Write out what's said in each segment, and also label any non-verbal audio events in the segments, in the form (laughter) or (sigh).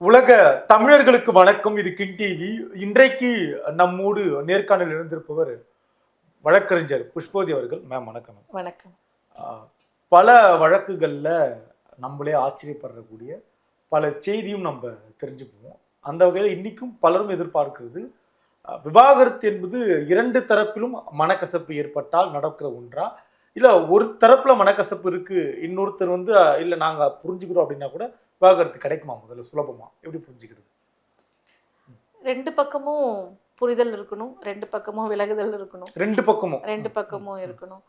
உலக தமிழர்களுக்கு வணக்கம். இது கிங் டிவி. இன்றைக்கு நம்மோடு நேர்காணல் இருந்திருப்பவர் வழக்கறிஞர் புஷ்போதி அவர்கள். மேம் வணக்கம். வணக்கம். பல வழக்குகளில் நம்மளே ஆச்சரியப்படக்கூடிய பல செய்தியும் நம்ம தெரிஞ்சுக்குவோம். அந்த வகையில் இன்னைக்கும் பலரும் எதிர்பார்க்கிறது விவாகரத்து என்பது இரண்டு தரப்பிலும் மனக்கசப்பு ஏற்பட்டால் நடக்கிற ஒன்றா? இல்லை ஒரு தரப்புல மனக்கசப்பு இருக்கு. இன்னொருத்தர் வந்து இல்லை நாங்கள் புரிஞ்சுக்கிறோம் அப்படின்னா கூட விவாகரத்து கிடைக்குமா முதல்ல? சுலபமா? எப்படி புரிஞ்சுக்கிறது? ரெண்டு பக்கமும் புரிதல் இருக்கணும். ரெண்டு பக்கமும் விலகுதல் இருக்கணும். ரெண்டு பக்கமும். ரெண்டு பக்கமும் இருக்கணும்.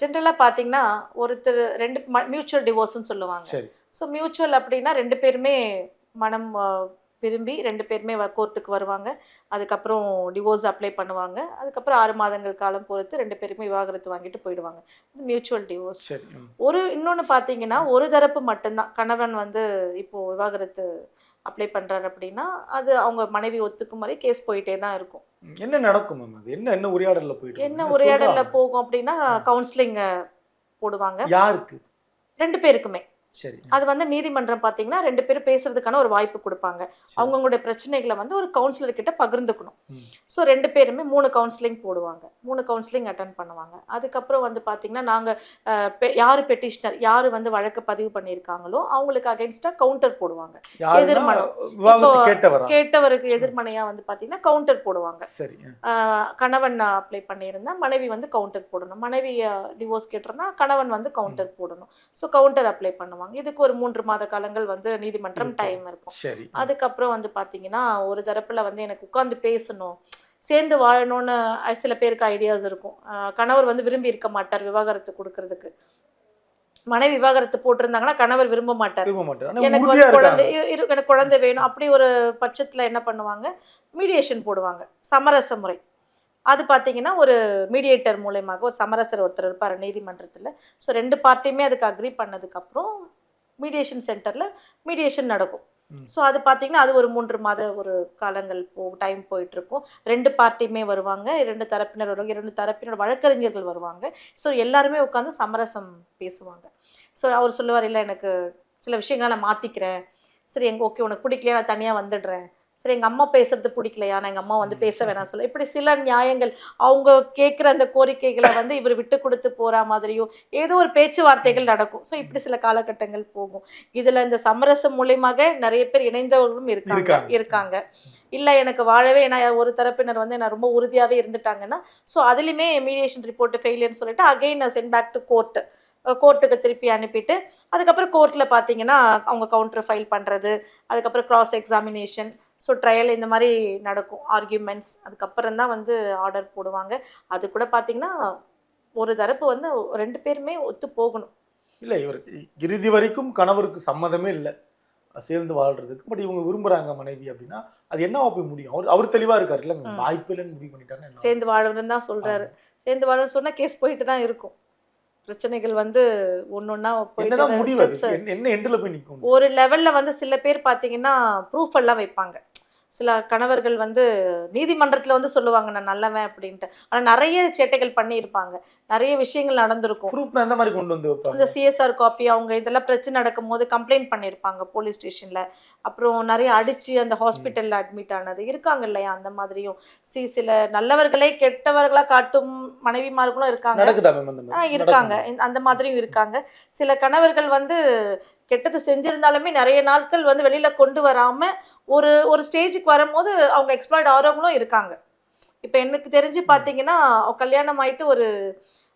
ஜென்ரலாக பார்த்தீங்கன்னா ஒருத்தர் ரெண்டு மியூச்சுவல் டிவோர்ஸ்னு சொல்லுவாங்க. ஸோ மியூச்சுவல் அப்படின்னா ரெண்டு பேருமே மனம் விரும்பி ரெண்டு பேருமே கோர்ட்டுக்கு வருவாங்க. அதுக்கப்புறம் டிவோர்ஸ் அப்ளை பண்ணுவாங்க. அதுக்கப்புறம் ஆறு மாதங்கள் காலம் பொறுத்து ரெண்டு பேருமே விவாகரத்து வாங்கிட்டு போயிடுவாங்க. Mutual divorce. ஒரு இன்னொன்று பார்த்தீங்கன்னா ஒரு தரப்பு மட்டும்தான். கணவன் வந்து இப்போ விவாகரத்து அப்ளை பண்றாரு அப்படின்னா அது அவங்க மனைவி ஒத்துக்கும் வரை கேஸ் போயிட்டே தான் இருக்கும். என்ன நடக்கும் மேம் அது? என்ன என்ன உரையாடல்ல போயிட்டு என்ன? உரையாடல்ல. போகும் அப்படின்னா கவுன்சிலிங் போடுவாங்க. யாருக்கு? ரெண்டு பேருக்குமே. அது வந்து நீதிமன்றம் பார்த்தீங்கன்னா ரெண்டு பேரும் பேசுறதுக்கான ஒரு வாய்ப்பு கொடுப்பாங்க. அவங்களுடைய பிரச்சனைகளை வந்து ஒரு கவுன்சிலர் கிட்ட பகிர்ந்துக்கணும். ஸோ ரெண்டு பேருமே மூணு கவுன்சிலிங் போடுவாங்க. மூணு கவுன்சிலிங் அட்டன் பண்ணுவாங்க. அதுக்கப்புறம் வந்து பார்த்தீங்கன்னா நாங்கள் யார் பெட்டிஷனர் யார் வந்து வழக்கு பதிவு பண்ணியிருக்காங்களோ அவங்களுக்கு அகைன்ஸ்டாக கவுண்டர் போடுவாங்க. எதிர்மனம். கேட்டவருக்கு எதிர்மனையாக வந்து பார்த்தீங்கன்னா கவுண்டர் போடுவாங்க. கணவன் அப்ளை பண்ணியிருந்தா மனைவி வந்து கவுண்டர் போடணும். மனைவி டிவோர்ஸ் கேட்டிருந்தா கணவன் வந்து கவுண்டர் போடணும். ஸோ கவுண்டர் அப்ளை பண்ணுவாங்க. இதுக்கு ஒரு மூன்று மாத காலங்கள் வந்து நீதிமன்றம். டைம் இருக்கும். அதுக்கப்புறம் வந்து பார்த்தீங்கன்னா ஒரு தரப்புல வந்து எனக்கு உட்கார்ந்து பேசணும் சேர்ந்து வாழணும்னு சில பேருக்கு ஐடியாஸ் இருக்கும். கணவர் வந்து விரும்பி இருக்க மாட்டார் விவாகரத்து கொடுக்கறதுக்கு. மனைவி விவாகரத்து போட்டிருந்தாங்கன்னா கணவர் விரும்ப மாட்டார். எனக்கு வந்து குழந்தை எனக்கு குழந்தை வேணும். அப்படி ஒரு பட்சத்துல என்ன பண்ணுவாங்க? மீடியேஷன் போடுவாங்க. சமரச முறை. அது பார்த்தீங்கன்னா ஒரு மீடியேட்டர் மூலயமாக ஒரு சமரசர் ஒருத்தர் இருப்பார் நீதிமன்றத்தில். ஸோ ரெண்டு பார்ட்டியுமே அதுக்கு அக்ரி பண்ணதுக்கப்புறம் மீடியேஷன் சென்டரில் மீடியேஷன் நடக்கும். ஸோ அது பார்த்தீங்கன்னா அது ஒரு மூன்று மாத ஒரு காலங்கள் போ டைம் போயிட்டு இருக்கும் ரெண்டு பார்ட்டியுமே வருவாங்க. இரண்டு தரப்பினர் வருவாங்க. இரண்டு தரப்பினர் வழக்கறிஞர்கள் வருவாங்க. ஸோ எல்லாருமே உட்காந்து சமரசம் பேசுவாங்க. ஸோ அவர் சொல்லுவார் இல்லை எனக்கு சில விஷயங்களை நான் மாற்றிக்கிறேன் சரி எங்க ஓகே உனக்கு பிடிக்கலையா? நான் தனியாக வந்துடுறேன். சரி எங்கள் அம்மா பேசுறது பிடிக்கலையா? நான் எங்கள் அம்மா வந்து பேச வேணாம் சொல்ல. இப்படி சில நியாயங்கள் அவங்க கேட்குற அந்த கோரிக்கைகளை வந்து இவர் விட்டு கொடுத்து போகிற மாதிரியோ ஏதோ ஒரு பேச்சுவார்த்தைகள் நடக்கும். ஸோ இப்படி சில காலகட்டங்கள் போகும். இதில் இந்த சமரசம் மூலியமாக நிறைய பேர் இணைந்தவர்களும் இருக்காங்க இருக்காங்க. இல்லை எனக்கு வாழவே நான் ஒரு தரப்பினர் வந்து நான் ரொம்ப உறுதியாகவே இருந்துட்டாங்கன்னா ஸோ அதுலேயுமே மீடியேஷன் ரிப்போர்ட் ஃபெயிலியர்னு சொல்லிட்டு again sent back to court கோர்ட்டுக்கு திருப்பி அனுப்பிட்டு அதுக்கப்புறம் கோர்ட்டில் பார்த்தீங்கன்னா அவங்க கவுண்டர் ஃபைல் பண்ணுறது அதுக்கப்புறம் கிராஸ் எக்ஸாமினேஷன் ஸோ ட்ரையல் இந்த மாதிரி நடக்கும். ஆர்கியூமெண்ட்ஸ் அதுக்கப்புறம் தான் வந்து ஆர்டர் போடுவாங்க. அது கூட பார்த்தீங்கன்னா ஒரு தரப்பு வந்து ரெண்டு பேருமே ஒத்து போகணும். இல்ல இவர் இறுதி வரைக்கும் கணவருக்கு சம்மதமே இல்லை. சேர்ந்து வாழ்றதுக்கு. பட் இவங்க விரும்புறாங்க மனைவி அப்படின்னா அது என்ன போய் முடியும்? அவர் அவர் தெளிவா இருக்காரு. இல்லைங்க. வாய்ப்பு இல்லைன்னு முடிவு பண்ணிட்டாருன்னா என்ன? சேர்ந்து வாழணும்னு தான் சொல்கிறாரு சேர்ந்து வாழணும்னு சொன்னால் கேஸ் போயிட்டு தான் இருக்கும். பிரச்சனைகள் வந்து ஒன்றா என்னதான் முடிவு என்ன எண்டில் போய் நிற்கும் ஒரு லெவல்ல வந்து சில பேர் பார்த்தீங்கன்னா ப்ரூஃப் எல்லாம் வைப்பாங்க. சில கணவர்கள் வந்து நீதிமன்றத்தில் வந்து சொல்லுவாங்க நான் நல்லவன் அப்படின்ட்டு. ஆனால் நிறைய சேட்டைகள் பண்ணியிருப்பாங்க. நிறைய விஷயங்கள் நடந்திருக்கும். ப்ரூஃப் எந்த மாதிரி கொண்டு வந்து இந்த சிஎஸ்ஆர் காப்பி அவங்க இதெல்லாம் பிரச்சனை நடக்கும் போது கம்ப்ளைண்ட் பண்ணியிருப்பாங்க போலீஸ் ஸ்டேஷனில் அப்புறம் நிறைய அடித்து அந்த ஹாஸ்பிட்டலில் அட்மிட் ஆனது. இருக்காங்க இல்லையா? அந்த மாதிரியும். சி சில நல்லவர்களே கெட்டவர்களாக காட்டும் மனைவிமார்களும் இருக்காங்க. அந்த இருக்காங்க. அந்த மாதிரியும் இருக்காங்க. சில கணவர்கள் வந்து கெட்டது செஞ்சிருந்தாலுமே நிறைய நாட்கள் வந்து வெளியில கொண்டு வராம ஒரு ஒரு ஸ்டேஜுக்கு வரும்போது அவங்க எக்ஸ்ப்ளாய்ட் ஆகிறவங்களும் இருக்காங்க. இப்போ எனக்கு தெரிஞ்சு பார்த்தீங்கன்னா கல்யாணம் ஆயிட்டு ஒரு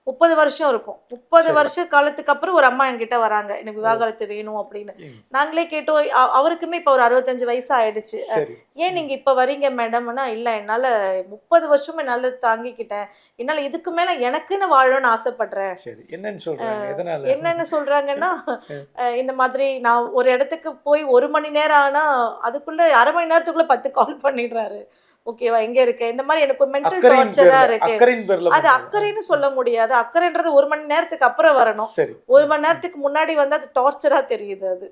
முப்பது வருஷம் இருக்கும். முப்பது. வருஷ காலத்துக்கு அப்புறம் ஒரு அம்மா என்கிட்ட வராங்க. எனக்கு விவாகரத்து வேணும் அப்படின்னு. நாங்களே கேட்டோம். அவருக்குமே இப்போ ஒரு அறுபத்தஞ்சு வயசு ஆயிடுச்சு. ஏன் நீங்க இப்ப வரீங்க மேடம்னா இல்ல என்னால முப்பது வருஷமா என்னால தாங்கிக்கிட்டேன். என்னால இதுக்கு மேல எனக்குன்னு வாழணும்னு ஆசைப்படுறேன். என்னன்னு சொல்றாங்கன்னா (laughs) இந்த மாதிரி நான் ஒரு இடத்துக்கு போய் ஒரு மணி நேரம் ஆனா அதுக்குள்ள அரை மணி நேரத்துக்குள்ள பத்து கால் பண்ணிடுறாரு. ஓகேவா எங்க இருக்க. இந்த மாதிரி எனக்கு ஒரு மென்டல் டார்ச்சரா இருக்கு. அது. அக்கறைன்னு சொல்ல முடியாது. அக்கறைன்றது ஒரு மணி நேரத்துக்கு அப்புறம் வரணும். ஒரு மணி நேரத்துக்கு முன்னாடி வந்து அது டார்ச்சரா தெரியுது அது.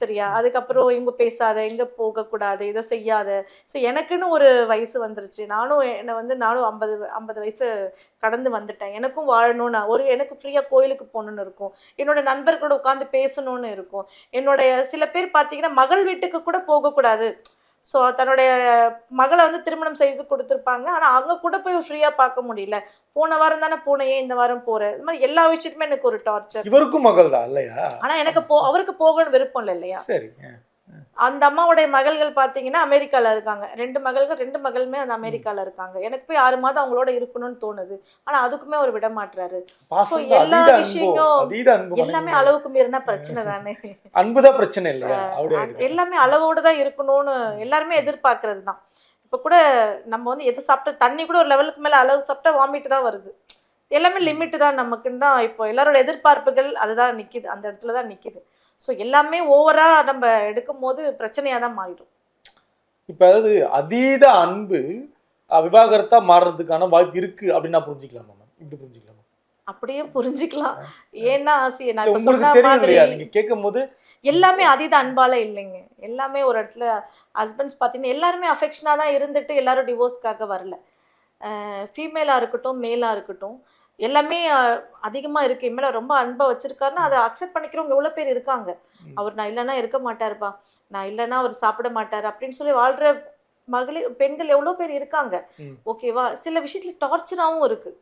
சரியா? அதுக்கப்புறம் இங்க பேசாத இங்க போக கூடாது இதை செய்யாத. ஸோ எனக்குன்னு ஒரு வயசு வந்துருச்சு. நானும் என்னை வந்து நானும் ஐம்பது ஐம்பது வயசு கடந்து வந்துட்டேன். எனக்கும் வாழணும்னு ஒரு எனக்கு ஃப்ரீயா கோயிலுக்கு போகணும்னு இருக்கும். என்னோட நண்பர்களோட உட்காந்து பேசணும்னு இருக்கும். என்னுடைய சில பேர் பார்த்தீங்கன்னா மகள் வீட்டுக்கு கூட போகக்கூடாது. ஸோ தன்னுடைய மகளை வந்து திருமணம் செய்து கொடுத்துருப்பாங்க. ஆனால் அங்கே கூட போய் ஃப்ரீயாக பார்க்க முடியல. போன வாரம் தானே போனையே இந்த வாரம் போகிறேன் இது மாதிரி எல்லா விஷயத்துமே எனக்கு ஒரு டார்ச்சர் இவருக்கும் மகள் தான் இல்லையா? ஆனா எனக்கு போ அவருக்கு போகணும்னு விருப்பம் இல்லை இல்லையா? சரி அந்த அம்மாவுடைய மகள்கள் பாத்தீங்கன்னா அமெரிக்கால இருக்காங்க. ரெண்டு மகள்கள் ரெண்டு மகளுமே அந்த அமெரிக்கால இருக்காங்க. எனக்கு போய் ஆறு மாதம் அவங்களோட இருக்கணும்னு தோணுது. ஆனா அதுக்குமே அவர் விட மாட்டாரு பாசம் எல்லா விஷயங்களும் எல்லாமே. அளவுக்கு மீறினா பிரச்சனை தானே? அன்புதான் பிரச்சனை இல்லையா. எல்லாமே அளவோடு தான் இருக்கணும்னு எல்லாருமே எதிர்பார்க்கறது தான். இப்போ கூட நம்ம வந்து எது சாப்பிட்டா தண்ணி கூட ஒரு லெவலுக்கு மேல அளவு சாப்பிட்டா வாமிட்டு தான் வருது. எல்லாமே லிமிட் தான் நமக்குன்னு தான் இப்போ எல்லாரோட எதிர்பார்ப்புகள் அதுதான் நிக்குது. அந்த இடத்துல தான் நிக்குது. ஸோ எல்லாமே ஓவரா நம்ம எடுக்கும் போது பிரச்சனையா தான் மாறிடும். இப்ப அதாவது அதீத அன்பு அஹ், விவாகரத்தா மாறுறதுக்கான வாய்ப்பு இருக்கு அப்படின்னு புரிஞ்சுக்கலாமா மேம் இப்படி புரிஞ்சுக்கலாமா? அப்படியே புரிஞ்சுக்கலாம். ஏன்னா ஆசிய நான் உங்களுக்கு தெரியும் மாதிரி இல்லையா நீங்க கேட்கும் போது எல்லாமே அதீத அன்பால இல்லைங்க. எல்லாமே ஒரு இடத்துல ஹஸ்பண்ட்ஸ் பார்த்தீங்கன்னா எல்லாருமே அஃபெக்ஷனாக தான் இருந்துட்டு எல்லாரும் டிவோர்ஸ்க்காக வரல. ஃபீமேலாக இருக்கட்டும் மேலாக இருக்கட்டும். எல்லாமே அதிகமாக இருக்கு. என் மேலே ரொம்ப அன்பை வச்சிருக்காருன்னா அதை அக்செப்ட் பண்ணிக்கிறவங்க எவ்வளோ பேர் இருக்காங்க. அவர் நான் இல்லைன்னா இருக்க மாட்டாருப்பா. நான் இல்லைன்னா அவர் சாப்பிட மாட்டார் அப்படின்னு சொல்லி வாழ்கிற மகளிர் பெண்கள் எவ்வளோ பேர் இருக்காங்க. ஓகேவா சில விஷயத்துல டார்ச்சராகவும் இருக்கு.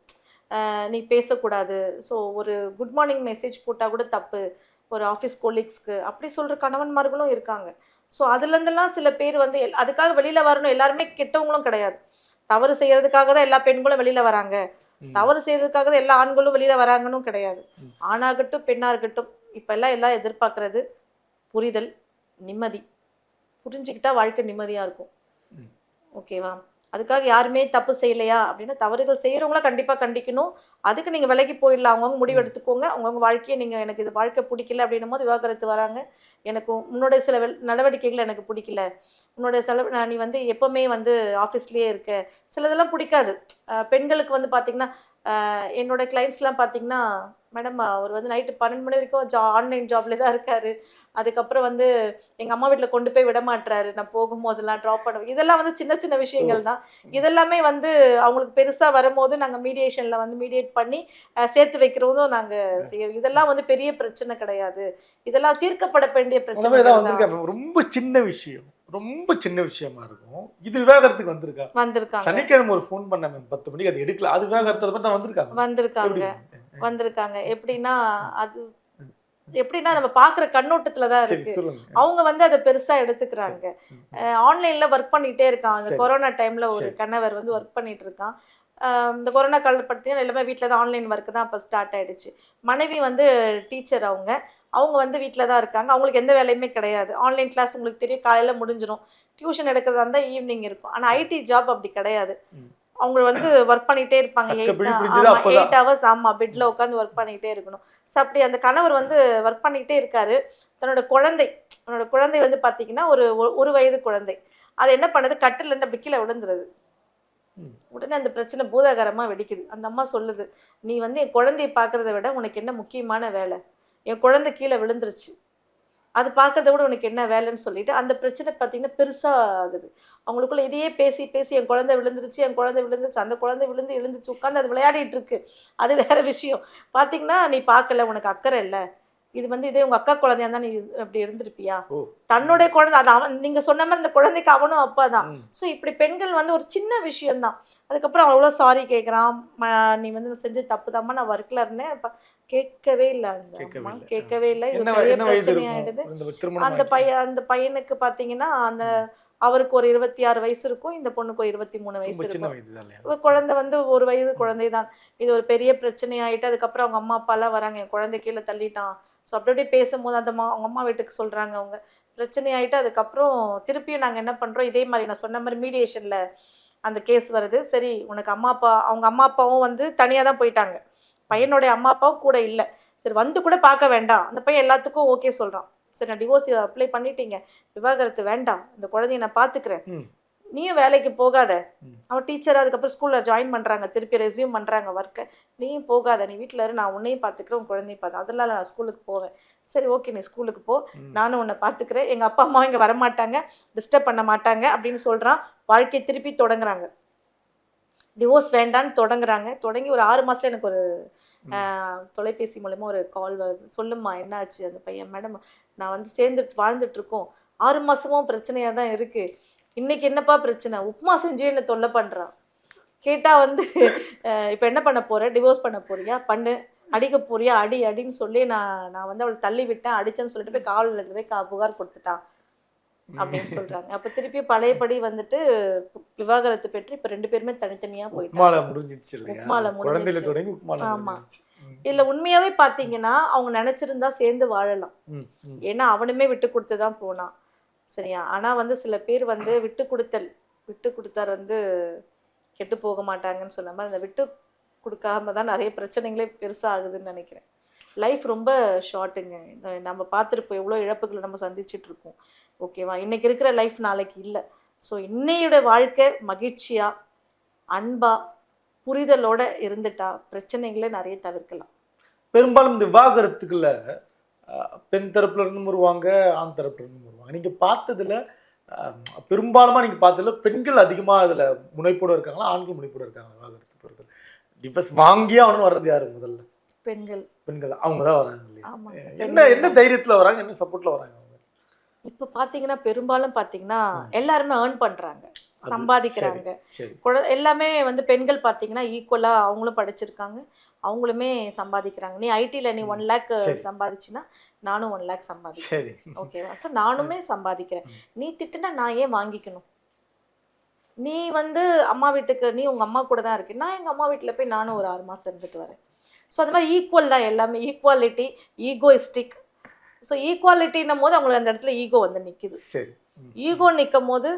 அஹ் நீ பேசக்கூடாது. ஸோ ஒரு குட் மார்னிங் மெசேஜ் போட்டால் கூட தப்பு. ஒரு ஆஃபீஸ் கொலீக்ஸ்க்கு அப்படி சொல்கிற கணவன்மார்களும் இருக்காங்க. ஸோ அதுலேருந்துலாம் சில பேர் வந்து எல்- அதுக்காக வெளியில் வரணும். எல்லாருமே கெட்டவங்களும் கிடையாது. தவறு செய்யறதுக்காக தான் எல்லா பெண்களும் வெளியில் வராங்க. தவறு செய்யறதுக்காக தான் எல்லா ஆண்களும் வெளியில் வராங்கன்னு கிடையாது. ஆணாகட்டும் பெண்ணாக இருக்கட்டும் இப்போ எல்லாம் எல்லாம் எதிர்பார்க்கறது புரிதல் நிம்மதி. புரிஞ்சுக்கிட்டா வாழ்க்கை நிம்மதியாக இருக்கும். ஓகேவா? அதுக்காக யாருமே தப்பு செய்யலையா? அப்படின்னா தவறுகள் செய்கிறவங்கள கண்டிப்பாக கண்டிக்கணும். அதுக்கு நீங்கள் விலைக்கு போயிடலாம். அவங்கவுங்க முடிவு. எடுத்துக்கோங்க. அவங்கவுங்க வாழ்க்கையை நீங்கள் எனக்கு இது வாழ்க்கை பிடிக்கல அப்படின்னும் போது விவாகரத்து வராங்க. எனக்கு உன்னுடைய சில நடவடிக்கைகள் எனக்கு பிடிக்கல. உன்னுடைய செலவு நீ வந்து எப்பவுமே வந்து ஆஃபீஸ்லேயே இருக்க. சிலதெல்லாம் பிடிக்காது. பெண்களுக்கு வந்து பார்த்தீங்கன்னா அஹ் என்னோட கிளைண்ட்ஸ்லாம் பார்த்தீங்கன்னா மேடம் அவர் வந்து நைட்டு பன்னெண்டு மணி வரைக்கும் ஜா ஆன்லைன் ஜாப்ல தான் இருக்காரு. அதுக்கப்புறம் வந்து எங்கள் அம்மா வீட்டில் கொண்டு போய் விட மாட்டாரு நான் போகும்போதெல்லாம் ட்ராப் பண்ண இதெல்லாம் வந்து சின்ன சின்ன விஷயங்கள் தான். இதெல்லாமே வந்து அவங்களுக்கு பெருசாக வரும்போது நாங்கள் மீடியேஷனில் வந்து மீடியேட் பண்ணி சேர்த்து வைக்கிறதும் நாங்கள் செய்யறோம் இதெல்லாம் வந்து பெரிய பிரச்சனை கிடையாது. இதெல்லாம் தீர்க்கப்பட வேண்டிய பிரச்சனை? ரொம்ப சின்ன விஷயம். ரொம்ப சின்ன விஷயமா இருக்கும். இது விவாகரத்துக்கு வந்திருக்கா? வந்திருக்காங்க. சனிக்கிழமை ஒரு ஃபோன் பண்ண பத்து மணிக்கு அது எடுக்கல. அது விவாகரத்து பத்தி வந்திருக்காங்க. வந்திருக்காங்க. வந்திருக்காங்க. எப்படின்னா அது எப்படின்னா நம்ம பார்க்குற கண்ணோட்டத்துல தான் இருக்கு. அவங்க வந்து அதை பெருசா எடுத்துக்கிறாங்க. ஆன்லைன்ல ஒர்க் பண்ணிட்டே இருக்கான் அந்த. கொரோனா டைம்ல ஒரு. கணவர் வந்து ஒர்க் பண்ணிட்டு இருக்கான். இந்த கொரோனா கால பார்த்தீங்கன்னா எல்லாமே வீட்டில் தான் ஆன்லைன் ஒர்க் தான் அப்போ ஸ்டார்ட் ஆயிடுச்சு. மனைவி வந்து டீச்சர் அவங்க. அவங்க வந்து வீட்டில் தான் இருக்காங்க. அவங்களுக்கு எந்த வேலையுமே கிடையாது. ஆன்லைன் கிளாஸ் உங்களுக்கு தெரியும். காலையில் முடிஞ்சிடும் டியூஷன் எடுக்கிறதா இருந்தால் ஈவினிங் இருக்கும். ஆனால் ஐடி ஜாப் அப்படி கிடையாது. அவங்க வந்து ஒர்க் பண்ணிட்டே இருப்பாங்க. எயிட் ஹவர்ஸ் ஆமா பெட்ல உட்காந்து ஒர்க் பண்ணிட்டே இருக்கணும். ஸோ அப்படி அந்த கணவர் வந்து ஒர்க் பண்ணிட்டே இருக்காரு. தன்னோட குழந்தை தன்னோட குழந்தை வந்து பாத்தீங்கன்னா ஒரு ஒரு வயது குழந்தை. அது என்ன பண்ணுது? கட்டில இருந்து அப்படி கீழே விழுந்துருது. உடனே அந்த பிரச்சனை பூதாகரமா வெடிக்குது. அந்த அம்மா சொல்லுது நீ வந்து என் குழந்தைய பார்க்கறத விட உனக்கு என்ன முக்கியமான வேலை? என் குழந்தை கீழே விழுந்துருச்சு. அது பார்க்கறத விட உனக்கு என்ன வேலைன்னு சொல்லிட்டு அந்த பிரச்சனை பார்த்தீங்கன்னா பெருசாக ஆகுது அவங்களுக்குள்ள இதையே பேசி பேசி என் குழந்தை விழுந்துருச்சு என் குழந்தை விழுந்துருச்சு அந்த குழந்தை விழுந்து எழுந்துச்சு உட்காந்து அது விளையாடிட்டு இருக்கு. அது வேற விஷயம். பார்த்தீங்கன்னா நீ பார்க்கல உனக்கு அக்கறை இல்லை. இது வந்து இதே உங்க அக்கா குழந்தையா நீ அப்படி இருந்திருப்பியா. தன்னுடைய குழந்தை அது அவன் நீங்க சொன்ன மாதிரி அந்த குழந்தைக்கு அவனும் அப்பா தான். ஸோ இப்படி பெண்கள் வந்து ஒரு சின்ன விஷயம்தான். அதுக்கப்புறம் அவ்வளோ சாரி கேட்குறான் நீ வந்து செஞ்ச தப்பு நான் ஒர்க்கில் இருந்தேன். கேட்கவே இல்லை அந்த கேட்கவே இல்லை. இது பெரிய பிரச்சனையாயிடுது இந்த அந்த. பையன் அந்த பையனுக்கு பார்த்தீங்கன்னா அந்த அவருக்கு ஒரு இருபத்தி ஆறு வயசு இருக்கும் இந்த பொண்ணுக்கு ஒரு இருபத்தி மூணு வயசு இருக்கும். குழந்தை வந்து ஒரு வயது குழந்தை தான் இது ஒரு பெரிய பிரச்சனையாயிட்டு அதுக்கப்புறம் அவங்க அம்மா அப்பாலாம் வராங்க. என் குழந்தை கீழே தள்ளிட்டான். ஸோ அப்படி அப்படியே பேசும்போது அந்த மா அவங்க அம்மா வீட்டுக்கு சொல்றாங்க அவங்க. பிரச்சனையாயிட்டு அதுக்கப்புறம் திருப்பியும் நாங்கள் என்ன பண்றோம் இதே மாதிரி நான் சொன்ன மாதிரி மீடியேஷன்ல அந்த கேஸ் வருது. சரி உனக்கு அம்மா அப்பா அவங்க அம்மா அப்பாவும் வந்து தனியாக தான் போயிட்டாங்க. பையனுடைய அம்மா அப்பாவும் கூட இல்லை. சரி வந்து கூட பார்க்க வேண்டாம். அந்த பையன் எல்லாத்துக்கும் ஓகே சொல்றான். சரி நான் டிவோர்ஸ் அப்ளை பண்ணிட்டீங்க. விவாகரத்து வேண்டாம். இந்த குழந்தைய நான் பார்த்துக்கிறேன். நீயும் வேலைக்கு போகாத. ம். அவன் டீச்சர் அதுக்கப்புறம் ஸ்கூலில் ஜாயின் பண்ணுறாங்க திருப்பி ரெஸ்யூம் பண்ணுறாங்க ஒர்க்கை நீயும் போகாத. நீ வீட்டில் இரு. நான் உன்னையும் பார்த்துக்கிறேன் உன் குழந்தையும் பார்த்து அதெல்லாம் நான் ஸ்கூலுக்கு போவேன். சரி ஓகே நீ ஸ்கூலுக்கு போ. நானும் உன்னை பார்த்துக்கிறேன் எங்கள் அப்பா அம்மா இங்கே வரமாட்டாங்க. டிஸ்டர்ப் பண்ண மாட்டாங்க அப்படின்னு சொல்கிறான் வாழ்க்கையை திருப்பி தொடங்குறாங்க. டிவோர்ஸ் வேண்டான்னு தொடங்குறாங்க. தொடங்கி ஒரு ஆறு மாதம் எனக்கு ஒரு தொலைபேசி மூலமா ஒரு கால் வருது. சொல்லும்மா என்னாச்சு? அந்த பையன் மேடம் நான் வந்து சேர்ந்துட்டு வாழ்ந்துட்டு இருக்கோம் ஆறு மாசமும் பிரச்சனையாக தான் இருக்கு. இன்னைக்கு என்னப்பா பிரச்சனை? உப்புமா செஞ்சு என்ன தொல்லை பண்றான். கேட்டா வந்து இப்ப என்ன பண்ண போற? டிவோர்ஸ் பண்ண போறியா? பண்ணு. அடிக்க போறியா? அடி அடின்னு சொல்லி நான் நான் வந்து அவளை தள்ளி விட்டேன். அடிச்சேன்னு சொல்லிட்டு போய் காவல் நிலையத்துல போய் கா- புகார் கொடுத்துட்டான். அப்படின்னு சொல்றாங்க. அப்ப திருப்பி பழையபடி வந்துட்டு விவாகரத்து பெற்று இப்ப ரெண்டு பேருமே தனித்தனியா போயிட்டாங்க. ஆமா. இதுல உண்மையாவே பாத்தீங்கன்னா அவங்க நினைச்சிருந்தா சேர்ந்து வாழலாம். ஏன்னா அவனுமே விட்டு கொடுத்து தான் போனான் சரியா? ஆனா வந்து சில பேர் வந்து விட்டு கொடுத்தல் விட்டு கொடுத்தார் வந்து கெட்டு போக மாட்டாங்கன்னு சொன்ன மாதிரி அந்த விட்டு கொடுக்காம தான் நிறைய பிரச்சனைகளே பெருசா ஆகுதுன்னு நினைக்கிறேன். லைஃப் ரொம்ப ஷார்ட்டுங்க நம்ம பார்த்துருப்போம் எவ்வளோ இழப்புகளை நம்ம சந்திச்சுட்டு இருக்கோம். ஓகேவா இன்னைக்கு இருக்கிற லைஃப் நாளைக்கு இல்லை. ஸோ இன்னையோட வாழ்க்கை மகிழ்ச்சியா அன்பா புரிதலோட இருந்துட்டா பிரச்சனைகளை நிறைய தவிர்க்கலாம். பெரும்பாலும் இந்த விவாகரத்துக்குள்ள பெண் தரப்புல வருவாங்க ஆண் தரப்புல இருந்தும் வருவாங்க. நீங்க பார்த்ததுல அஹ், பெரும்பாலுமா நீங்க பார்த்ததுல பெண்கள் அதிகமா அதுல முனைப்போட இருக்காங்களா ஆண்கள் முனைப்போட இருக்காங்க விவாகரத்து பொறுத்தல டிவர்ஸ் வாங்கியே அவனு வர்றது யாரு முதல்ல? பெண்கள். பெண்கள் அவங்க தான் வராங்க என்ன என்ன தைரியத்துல வராங்க என்ன சப்போர்ட்ல வராங்க இப்போ பார்த்தீங்கன்னா பெரும்பாலும் பார்த்தீங்கன்னா எல்லாருமே ஏர்ன் பண்றாங்க அது சம்பாதிக்கிறாங்க. குழ- எல்லாமே வந்து பெண்கள் பார்த்தீங்கன்னா ஈக்குவலா அவங்களும் படிச்சிருக்காங்க அவங்களுமே சம்பாதிக்கிறாங்க. நீ ஐடில நீ ஒன் லேக் சரி. சம்பாதிச்சினா நானும் ஒன் லேக் சம்பாதிக்கிறேன். ஓகேவா ஸோ நானுமே சம்பாதிக்கிறேன். நீ திட்டுனா நான் ஏன் வாங்கிக்கணும்? நீ வந்து அம்மா வீட்டுக்கு நீ உங்க அம்மா கூட தான் இருக்கு நான் எங்க அம்மா வீட்டில் போய் நானும் ஒரு ஆறு மாசம் இருந்துட்டு வரேன். ஸோ அந்த மாதிரி ஈக்குவல் தான் எல்லாமே. ஈக்குவாலிட்டி ஈகோயிஸ்டிக் ஸோ ஈக்குவாலிட்டின்னும் போது அவங்களுக்கு அந்த இடத்துல ஈகோ வந்து ம், ஈகோ நிற்கும் போது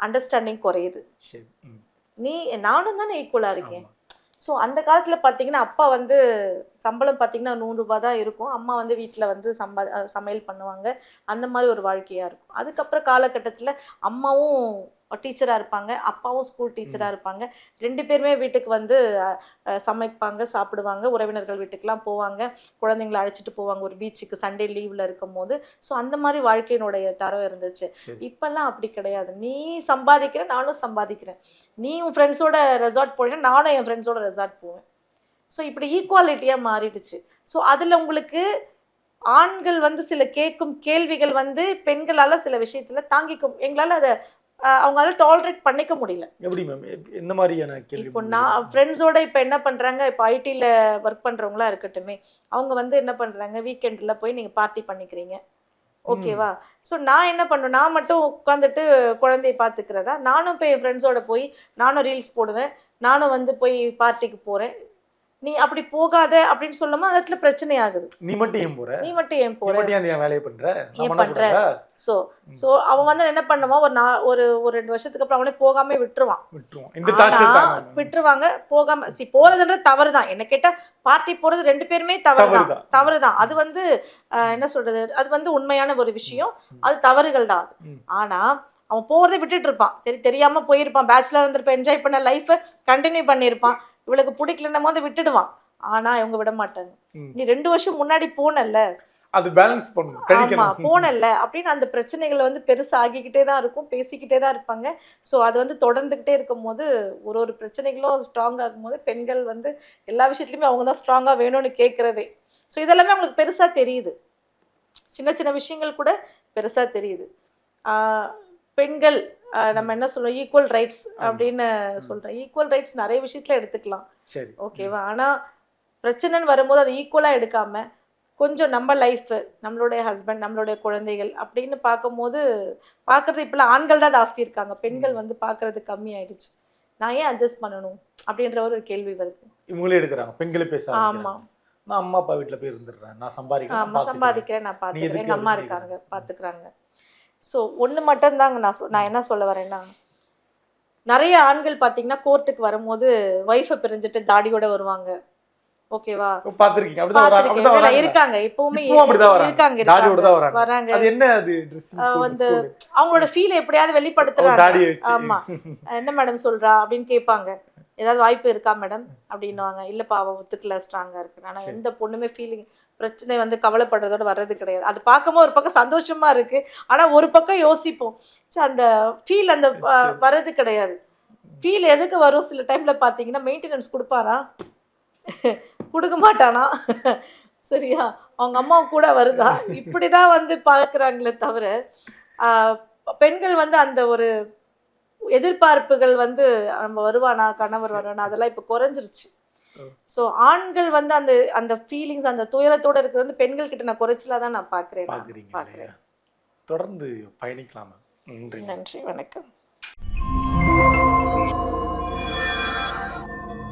அண்டர்ஸ்டாண்டிங் குறையுது. நீ நானும் தானே ஈக்குவலாக இருக்கேன். ஸோ அந்த காலத்தில் பார்த்தீங்கன்னா அப்பா வந்து சம்பளம் பார்த்தீங்கன்னா நூறுரூபா தான் இருக்கும். அம்மா வந்து வீட்டில் வந்து சம்பா சமையல் பண்ணுவாங்க. அந்த மாதிரி ஒரு வாழ்க்கையாக இருக்கும். அதுக்கப்புறம் காலகட்டத்தில் அம்மாவும் டீச்சராக இருப்பாங்க. அப்பாவும் ஸ்கூல் டீச்சராக இருப்பாங்க. ரெண்டு பேருமே வீட்டுக்கு வந்து சமைப்பாங்க சாப்பிடுவாங்க. உறவினர்கள் வீட்டுக்கெலாம் போவாங்க. குழந்தைங்களை அழைச்சிட்டு போவாங்க. ஒரு பீச்சுக்கு சண்டே லீவில் இருக்கும் போது ஸோ அந்த மாதிரி வாழ்க்கையினுடைய தரம் இருந்துச்சு. இப்பெல்லாம் அப்படி கிடையாது. நீ சம்பாதிக்கிற நானும் சம்பாதிக்கிறேன். நீ உன் ஃப்ரெண்ட்ஸோட ரெசார்ட் போனீங்கன்னா நானும் என் ஃப்ரெண்ட்ஸோட ரெசார்ட் போவேன். ஸோ இப்படி ஈக்குவாலிட்டியாக மாறிடுச்சு. ஸோ அதில் உங்களுக்கு ஆண்கள் வந்து சில கேட்கும் கேள்விகள் வந்து பெண்களால் சில விஷயத்தில் தாங்கிக்கும். எங்களால் அதை அவங்களால டாலரேட் பண்ணிக்க முடியல. எப்படி மேம் எந்த மாதிரியான கேள்வி இப்போ நான் ஃப்ரெண்ட்ஸோட இப்போ என்ன பண்ணுறாங்க இப்போ ஐடியில் ஒர்க் பண்ணுறவங்களா இருக்கட்டுமே அவங்க வந்து என்ன பண்ணுறாங்க வீக்கெண்டில் போய் நீங்கள் பார்ட்டி பண்ணிக்கிறீங்க. ஓகேவா ஸோ நான் என்ன பண்ணுவேன்? நான் மட்டும் உட்காந்துட்டு குழந்தைய பார்த்துக்கிறதா? நானும் போய் என் ஃப்ரெண்ட்ஸோட போய் நானும் ரீல்ஸ் போடுவேன். நானும் வந்து போய் பார்ட்டிக்கு போகிறேன் நீ அப்படி போகாத அப்படின்னு சொல்லும் இடத்துல பிரச்சனை ஆகுது. நீ மட்டும் ஏன் போற? நீ மட்டும் ஏன் போற? மட்டும் ஏன் வேலையை பண்ற? நான் ஏன் பண்ற? ஸோ ஸோ அவன் வந்து என்ன பண்ணுவான்? ஒரு நா ஒரு ஒரு ரெண்டு வருஷத்துக்கு அப்புறம் அவனே போகாம விட்டுருவான். தாங்க விட்டுருவாங்க போகாம சி போறதுன்றது தவறுதான். என்ன கேட்டா பார்ட்டி போறது ரெண்டு பேருமே தவறுதான். தவறுதான். தவறுதான். அது வந்து என்ன சொல்றது? அது வந்து உண்மையான ஒரு விஷயம். அது தவறுகள் தான். ஆனா அவன் போறதை விட்டுட்டு இருப்பான். சரி தெரியாம போயிருப்பான். பேச்சுலர் இருந்திருப்பான் என்ஜாய் பண்ண லைஃபை கண்டினியூ பண்ணியிருப்பான். இவளுக்கு பிடிக்கலன்னும் போது விட்டுடுவான். ஆனா இவங்க விட மாட்டாங்க. நீ ரெண்டு வருஷம் முன்னாடி போனல்ல. அது பேலன்ஸ் பண்ணணும் ஆமா போனல்ல. அப்படின்னு அந்த பிரச்சனைகள் வந்து பெருசா ஆகிக்கிட்டே தான் இருக்கும் பேசிக்கிட்டே தான் இருப்பாங்க. ஸோ அது வந்து தொடர்ந்துக்கிட்டே இருக்கும்போது ஒரு ஒரு பிரச்சனைகளும் ஸ்ட்ராங் ஆகும்போது பெண்கள் வந்து எல்லா விஷயத்துலையுமே அவங்க தான் ஸ்ட்ராங்காக வேணும்னு கேட்குறதே ஸோ இதெல்லாமே அவங்களுக்கு பெருசா தெரியுது. சின்ன சின்ன விஷயங்கள் கூட பெருசா தெரியுது. பெண்கள் நம்ம என்ன சொல்றோம்? ஈக்குவல் ரைட்ஸ் அப்படின்னு சொல்றோம். ஈக்குவல் ரைட்ஸ் நிறைய விஷயத்துல எடுத்துக்கலாம். சரி. ஓகேவா ஆனா பிரச்சனைன்னு வரும்போது அதை ஈக்குவலாக எடுக்காம கொஞ்சம் நம்ம லைஃப் நம்மளுடைய ஹஸ்பண்ட் நம்மளுடைய குழந்தைகள் அப்படின்னு பார்க்கும்போது பார்க்கறது இப்பெல்லாம் ஆண்கள் தான் ஜாஸ்தி இருக்காங்க. பெண்கள் வந்து பார்க்கறது கம்மி ஆயிடுச்சு நான் ஏன் அட்ஜஸ்ட் பண்ணணும்? அப்படின்ற ஒரு கேள்வி வருது. இவங்களே எடுக்கிறாங்க. பெண்களே பேச ஆமா. ஆரம்பிக்கிறாங்க. நான் அம்மா அப்பா வீட்டுல போய் இருந்துடுறேன். நான் சம்பாதிக்கிறேன். ஆமா சம்பாதிக்கிறேன் நான் பார்த்துக்கிறேன் எதுக்கு எங்க அம்மா இருக்காங்க பார்த்துக்கிறாங்க ஸோ ஒண்ணு மட்டும்தாங்க நான் சொ- நான் என்ன சொல்ல வரேன்னா நிறைய ஆண்கள் பார்த்தீங்கன்னா கோர்ட்டுக்கு வரும்போது ஒய்ஃபை பிரிஞ்சுட்டு தாடியோட வருவாங்க. ஓகேவா பார்த்திருக்கீங்க இருக்காங்க. வராங்க. இருக்காங்க. வராங்க. வந்து அவங்களோட ஃபீல் எப்படியாவது வெளிப்படுத்துறாங்க. ஆமா. என்ன மேடம் சொல்றா அப்படின்னு கேட்பாங்க ஏதாவது வாய்ப்பு இருக்கா மேடம்? அப்படின்னுவாங்க. இல்லப்பா அவ ஒத்துக்கல ஸ்ட்ராங்கா இருக்கு. ஆனா எந்த பொண்ணுமே ஃபீலிங் பிரச்சனை வந்து கவலைப்படுறதோட வர்றது கிடையாது. அது பார்க்கும்போது ஒரு பக்கம் சந்தோஷமா இருக்கு. ஆனா ஒரு பக்கம் யோசிப்போம். ச்சே, அந்த ஃபீல் அந்த வர்றது கிடையாது. ஃபீல் எதுக்கு வரும்? சில டைம்ல பாத்தீங்கன்னா மெயின்டெனன்ஸ் கொடுப்பாரா? (laughs) கொடுக்க மாட்டானா? (laughs) சரியா? அவங்க அம்மா கூட வருதா? இப்படிதான் வந்து பார்க்குறாங்களே தவிர பெண்கள் வந்து அந்த ஒரு எதிர்பார்ப்புகள் வந்து நம்ம வருவானா கணவர் வருவானா அதெல்லாம் இப்போ குறைஞ்சிருச்சு. ஸோ ஆண்கள் வந்து அந்த அந்த ஃபீலிங்ஸ் அந்த துயரத்தோட இருக்கிறது வந்து பெண்கள் கிட்ட நான் குறைச்சலா தான் நான் பார்க்குறேன் பார்க்குறேன்? தொடர்ந்து பயணிக்கலாமா? நன்றி. நன்றி வணக்கம்.